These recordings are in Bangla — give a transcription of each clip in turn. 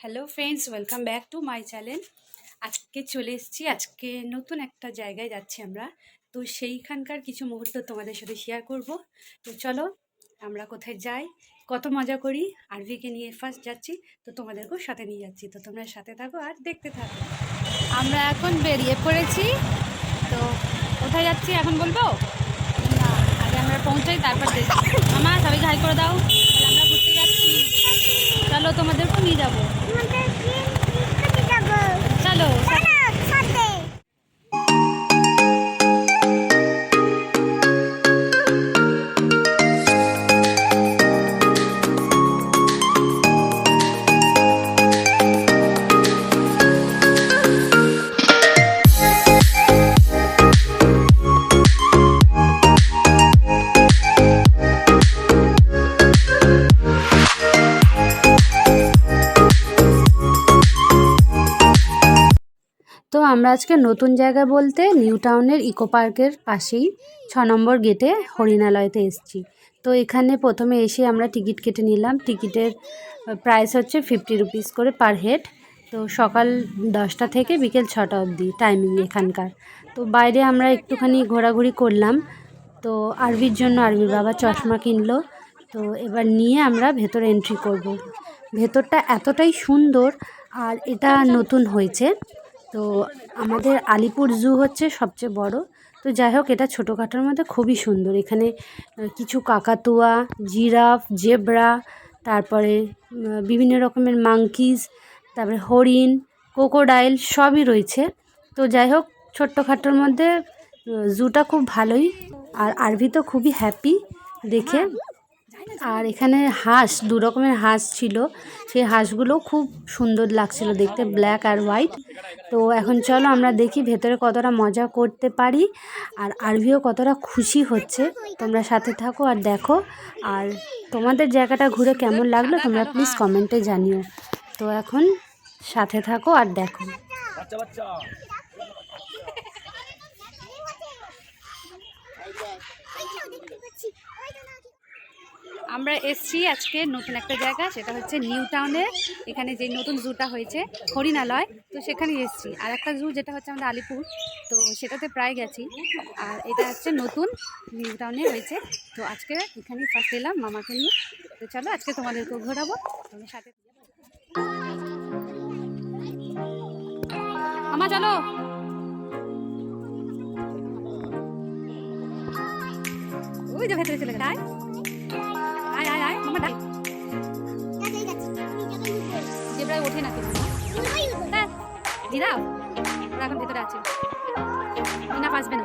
Hello friends welcome back to my channel আজকে চলে এসেছি, আজকে নতুন একটা জায়গায় যাচ্ছি আমরা। তো সেইখানকার কিছু মুহূর্ত তোমাদের সাথে শেয়ার করব। তো চলো, আমরা কোথায় যাই, কত মজা করি, আরভিকে নিয়ে ফার্স্ট যাচ্ছি। তো তোমাদেরকেও সাথে নিয়ে যাচ্ছি। তো তোমরা সাথে থাকো আর দেখতে থাকো। আমরা এখন বেরিয়ে পড়েছি। তো কোথায় যাচ্ছি এখন বলব? পৌঁছাই তারপর দেখি। মামা সবাইকে হাই করে দাও। তাহলে আমরা ঘুরতে যাচ্ছি। চলো তোমাদেরকেও নিয়ে যাব। চলো আমরা আজকে নতুন জায়গা বলতে নিউ টাউনের ইকো পার্কের পাশেই ছ নম্বর গেটে হরিণালয়তে এসেছি। তো এখানে প্রথমে এসে আমরা টিকিট কেটে নিলাম। টিকিটের প্রাইস হচ্ছে ফিফটি রুপিস করে পার হেড তো সকাল দশটা থেকে বিকেল ছটা অবধি টাইমিং এখানকার। তো বাইরে আমরা একটুখানি ঘোরাঘুরি করলাম। তো আরবির জন্য আরবির বাবা চশমা কিনলো। তো এবার নিয়ে আমরা ভেতরে এন্ট্রি করব। ভেতরটা এতটাই সুন্দর আর এটা নতুন হয়েছে। তো আমাদের আলিপুর জু হচ্ছে সবচেয়ে বড়। তো যাই হোক, এটা ছোটোখাটোর মধ্যে খুবই সুন্দর। এখানে কিছু কাকাতুয়া, জিরাফ, জেব্রা, তারপরে বিভিন্ন রকমের মাংকিজ তারপরে হরিণ কোকোডাইল সবই রয়েছে। তো যাই হোক, ছোট্টখাটোর মধ্যে জুটা খুব ভালোই। আর আরভি তো খুবই হ্যাপি দেখে। আর এখানে হাঁস, দু রকমের হাঁস ছিল। সেই হাঁসগুলো খুব সুন্দর লাগছিল দেখতে ব্ল্যাক আর হোয়াইট তো এখন চলো আমরা দেখি ভেতরে কতটা মজা করতে পারি আর আরভিও কতটা খুশি হচ্ছে। তোমরা সাথে থাকো আর দেখো। আর তোমাদের জায়গাটা ঘুরে কেমন লাগল তোমরা প্লিজ কমেন্টে জানিও। তো এখন সাথে থাকো আর দেখো। আমরা এসছি আজকে নতুন একটা জায়গা, সেটা হচ্ছে নিউ টাউনে। এখানে যে নতুন জুটা হয়েছে, হরিণালয়, তো সেখানে এসছি। আর একটা জু যেটা হচ্ছে আমাদের আলিপুর, তো সেটাতে প্রায় গেছি। আর এটা হচ্ছে নতুন নিউ টাউনে হয়েছে। তো আজকে এখানে ফার্স্ট এলাম মামাকে নিয়ে। তো চলো আজকে তোমাদেরকেও ঘোরাবো। তোমার সাথে মামা, চলো। ওই যে ভেতরে চলে গেছে দিদা ওরা এখন ভেতরে আছে। মিনা আসবে না।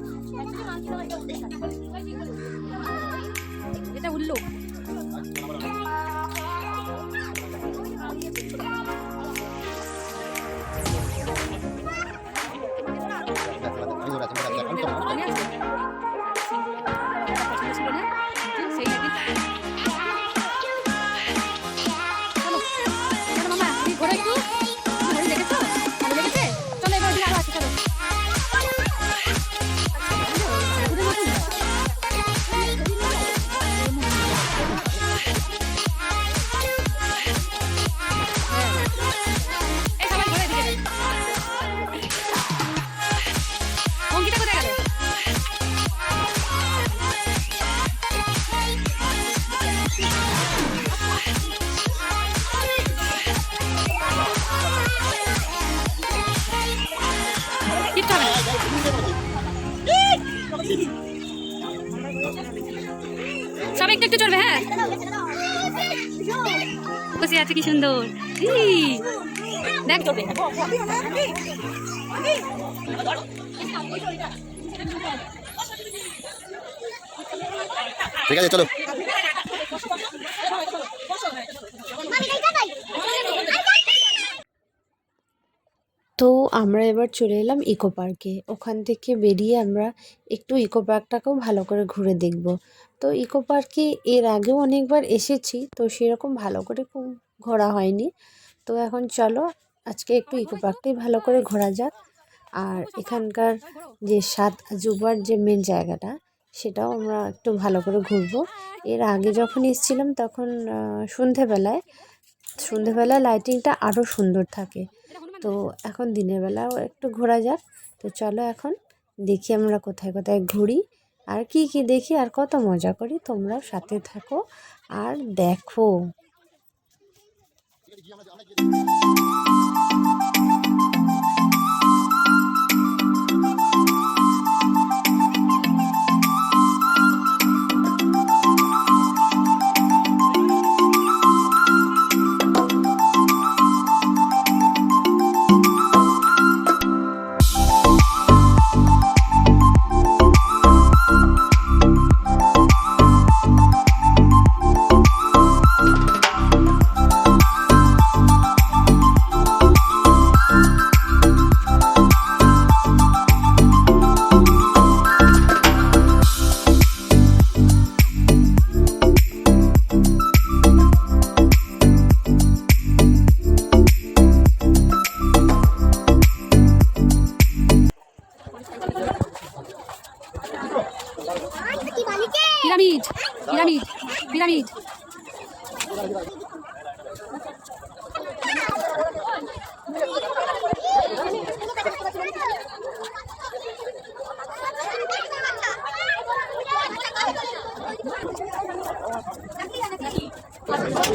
একটু একটু চলবে হ্যাঁ। বসে আছে কি সুন্দর। ই, দেখ। চলবে ঠিক আছে চলো। তো আমরা এবার চলে এলাম ইকো পার্কে। ওখান থেকে বেরিয়ে আমরা একটু ইকো পার্কটাকেও ভালো করে ঘুরে দেখব। তো ইকো পার্কে এর আগেও অনেকবার এসেছি, তো সেরকম ভালো করে খুব ঘোরা হয়নি। তো এখন চলো, আজকে একটু ইকো পার্কটাই ভালো করে ঘোরা যাক। আর এখানকার যে সাত আজুবার যে মেন জায়গাটা, সেটাও আমরা একটু ভালো করে ঘুরবো। এর আগে যখন এসেছিলাম তখন সন্ধেবেলায় সন্ধেবেলায় লাইটিংটা আরও সুন্দর থাকে। তো এখন দিনের বেলাও একটু ঘোরা যাক। তো চলো এখন দেখি আমরা কোথায় কোথায় ঘুরি। আর কি কি দেখি আর কত মজা করি, তোমরাও সাথে থাকো আর দেখো।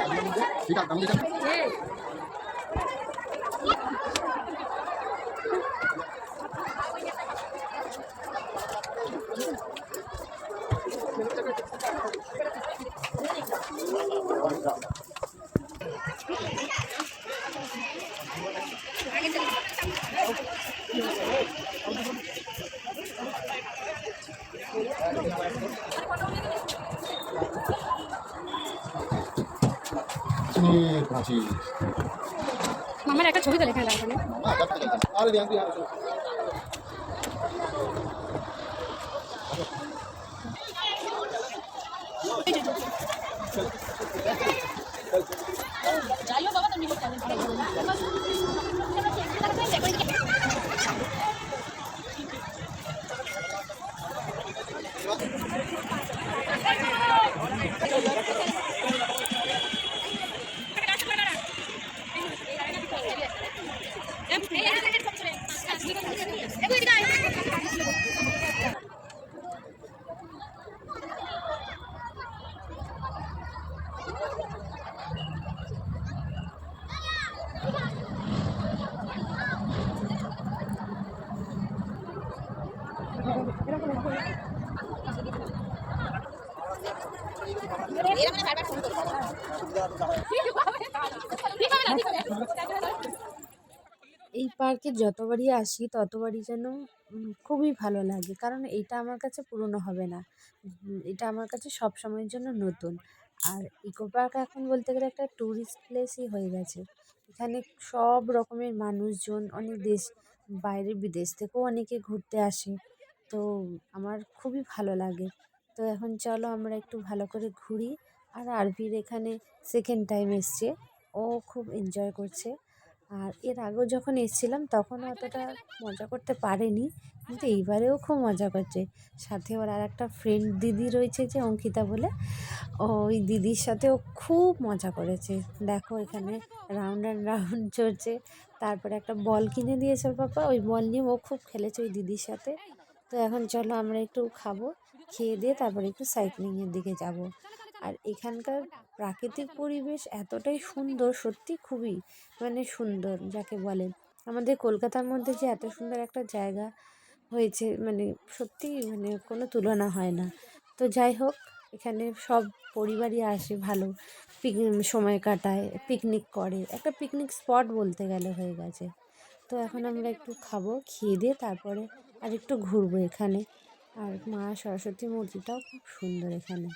ছড়া এই আর ঠিক আছে আমি চিনি কাঁচি মামার একটা ছবি তো লেখা লাগবে না আরে পার্কে যতবারই আসি, ততবারই যেন খুবই ভালো লাগে। কারণ এটা আমার কাছে পুরনো হবে না। এটা আমার কাছে সব সময়ের জন্য নতুন। আর ইকো পার্ক এখন বলতে গেলে একটা ট্যুরিস্ট প্লেসই হয়ে গেছে। এখানে সব রকমের মানুষজন, অনেক দেশ, বাইরে বিদেশ থেকেও অনেকে ঘুরতে আসে। তো আমার খুবই ভালো লাগে। তো এখন চলো আমরা একটু ভালো করে ঘুরি। আর আরভির এখানে সেকেন্ড টাইম এসছে। ও খুব এনজয় করছে। আর এর আগেও যখন এসেছিলাম তখন অতটা মজা করতে পারেনি, কিন্তু এইবারেও খুব মজা করছে। সাথে ওর আর একটা ফ্রেন্ড দিদি রয়েছে যে অঙ্কিতা বলে ওই দিদির সাথেও খুব মজা করেছে। দেখো এখানে রাউন্ড অ্যান্ড রাউন্ড চলছে। তারপরে একটা বল কিনে দিয়েছে ওর পাপা ওই বল নিয়ে ও খুব খেলেছে ওই দিদির সাথে। তো এখন চলো আমরা একটু খাব, খেয়ে দিয়ে তারপরে একটু সাইক্লিংয়ের দিকে যাব। আর এখানকার প্রাকৃতিক পরিবেশ এতটাই সুন্দর, সত্যি খুবই মানে সুন্দর যাকে বলে। আমাদের কলকাতার মধ্যে যে এত সুন্দর একটা জায়গা হয়েছে মানে সত্যি মানে কোনো তুলনা হয় না। তো যাই হোক, এখানে সব পরিবারই আসে ভালো পিক সময় কাটায়, পিকনিক করে। একটা পিকনিক স্পট বলতে গেলে হয়ে গেছে। তো এখন আমরা একটু খাব, খেয়ে দিয়ে তারপরে আর একটু ঘুরবো এখানে। আর মা সরস্বতী মূর্তিটাও খুব সুন্দর এখানে।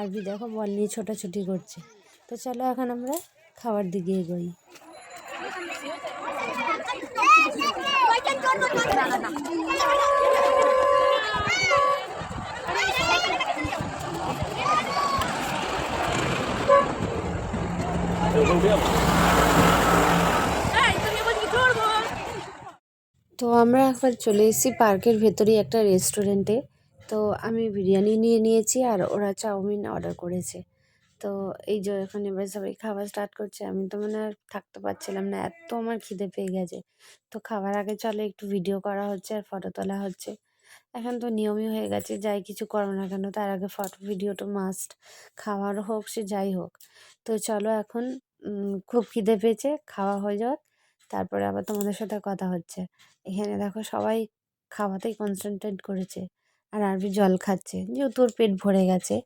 আরবি দেখো বল নিয়ে ছোটাছুটি করছে। তো চলো এখন আমরা খাবার দিকে এগোই। তো আমরা একবার চলে এসেছি পার্কের ভেতরেই একটা রেস্টুরেন্টে তো আমি বিরিয়ানি নিয়ে নিয়েছি আর ওরা চাউমিন অর্ডার করেছে। তো এই যে এখন এবার সবাই খাবার স্টার্ট করছে, আমি তো মানে আর থাকতে পারছিলাম না, এত আমার খিদে পেয়ে গেছে। তো খাবার আগে চলো একটু ভিডিও করা হচ্ছে আর ফটো তোলা হচ্ছে। এখন তো নিয়মই হয়ে গেছে, যাই কিছু করো না কেন, তার আগে ফটো ভিডিও তো মাস্ট খাওয়ার হোক সে যাই হোক। তো চলো এখন খুব খিদে পেয়েছে, খাওয়া হয়ে যাক, তারপরে আবার তোমাদের সাথে কথা হচ্ছে। এখানে দেখো সবাই খাওয়াতেই কনসেন্ট্রেট করেছে। আর আরবি জল খাচ্ছে। যেহেতু ওর পেট ভরে গেছে।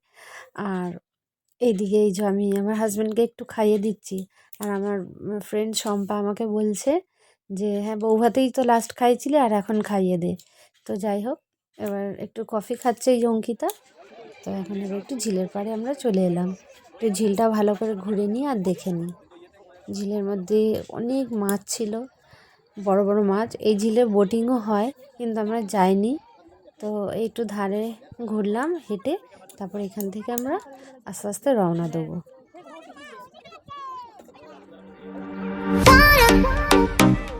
আর এইদিকে এই যে আমি আমার হাজব্যান্ডকে একটু খাইয়ে দিচ্ছি। আর আমার ফ্রেন্ড শম্পা আমাকে বলছে যে হ্যাঁ বউ ভাতেই তো লাস্ট খাইয়েছিলে, আর এখন খাইয়ে দে। তো যাই হোক, এবার একটু কফি খাচ্ছে এই অঙ্কিতা। তো এখন এবার একটু ঝিলের পাড়ে আমরা চলে এলাম। একটু ঝিলটা ভালো করে ঘুরে নিই আর দেখে নিই। ঝিলের মধ্যে অনেক মাছ ছিল, বড় বড় মাছ। এই ঝিলে বোটিংও হয়, কিন্তু আমরা যাইনি। তো একটু ধারে ঘুরলাম, হেঁটে তারপর এখান থেকে আমরা আস্তে আস্তে রওনা দেবো। Thank টাকা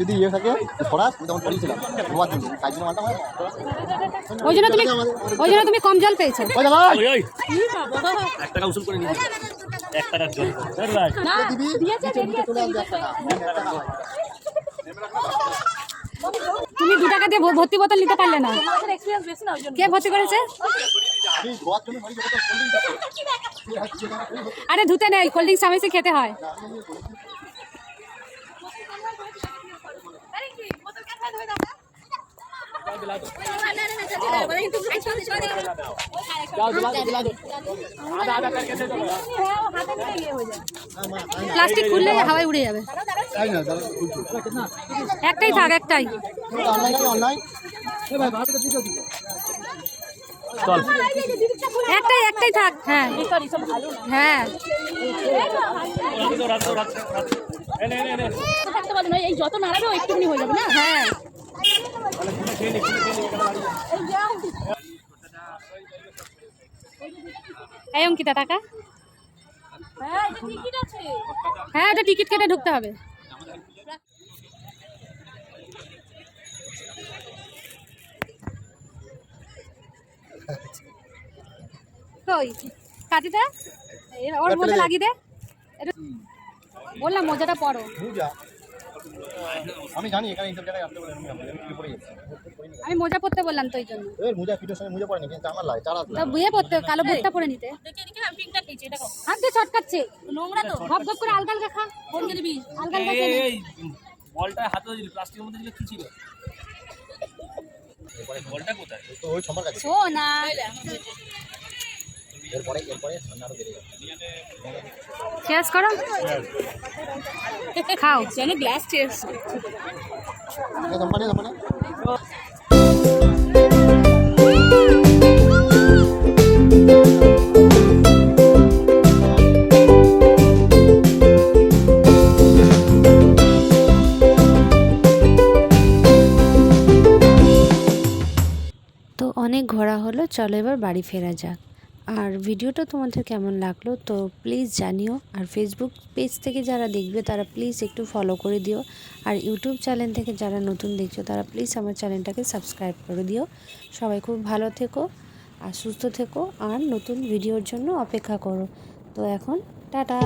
যদি ইয়ে থাকে সরাস তখন জন্য। মালটা হয় ওই জন্য তুমি ওই জন্য তুমি কম জল পেয়েছ। এক টাকা উসুল করে নিয়ে এক টাকার জল তুমি দু টাকা দিয়ে ভর্তি বোতল নিতে পারলে না। কে ভর্তি করেছে? আরে ধুতে নেই কোল্ড ড্রিঙ্কস সামেসে খেতে হয়। প্লাস্টিক খুললে হাওয়ায় উড়ে যাবে। একটাই থাক একটাই। অনলাইন চল। একটাই একটাই থাক হ্যাঁ। হ্যাঁ। যত নাড়াবে একটুখানি হয়ে যাবে না? হ্যাঁ। এই অঙ্কিতা টাকা। হ্যাঁ ওটা টিকিট কেটে ঢুকতে হবে। কই? কাটিটা? এ- ওর মধ্যে লাগিয়ে দে। বললাম মজাটা পড়ো। আমি জানি এখানে এইসব জায়গায় আসতে পারে আমি আমি পড়ে গেছি। আমি মোজা পরতে বললাম তো ওই জন্য। এর মোজা পিঠের সঙ্গে মোজা পড়েনি কিন্তু আমার লাগে চারা তা বুয়ে পরতে কালো বুটটা পরে নিতে। হাত দিয়ে চটকাচ্ছে নোংরা তো। ভাব ভাব করে আলগা আলগা খা। ফোন দিবি? আলগা আলগা এই, এই বলটা হাতে দিলি প্লাস্টিকের মধ্যে দিলে কি ছিল? বলটা কোথায়? তো ওই ছমার কাছে ও না এরপরে এরপরে ঠান্ডা আরও বেড়ে যাবে চেয়ার্স করো। খাও। যেন গ্লাস চেয়ার কোম্পানি কোম্পানি তো অনেক ঘোরা হলো চলো এবার বাড়ি ফেরা যাক। আর ভিডিওটা তোমাদের কেমন লাগল তো প্লিজ জানিও। আর ফেসবুক পেজ থেকে যারা দেখবে, তারা প্লিজ একটু ফলো করে দিও। আর ইউটিউব চ্যানেল থেকে যারা নতুন দেখছ, তারা প্লিজ আমার চ্যানেলটাকে সাবস্ক্রাইব করে দিও। সবাই খুব ভালো থেকো আর সুস্থ থেকো আর নতুন ভিডিওর জন্য অপেক্ষা করো। তো এখন টাটা।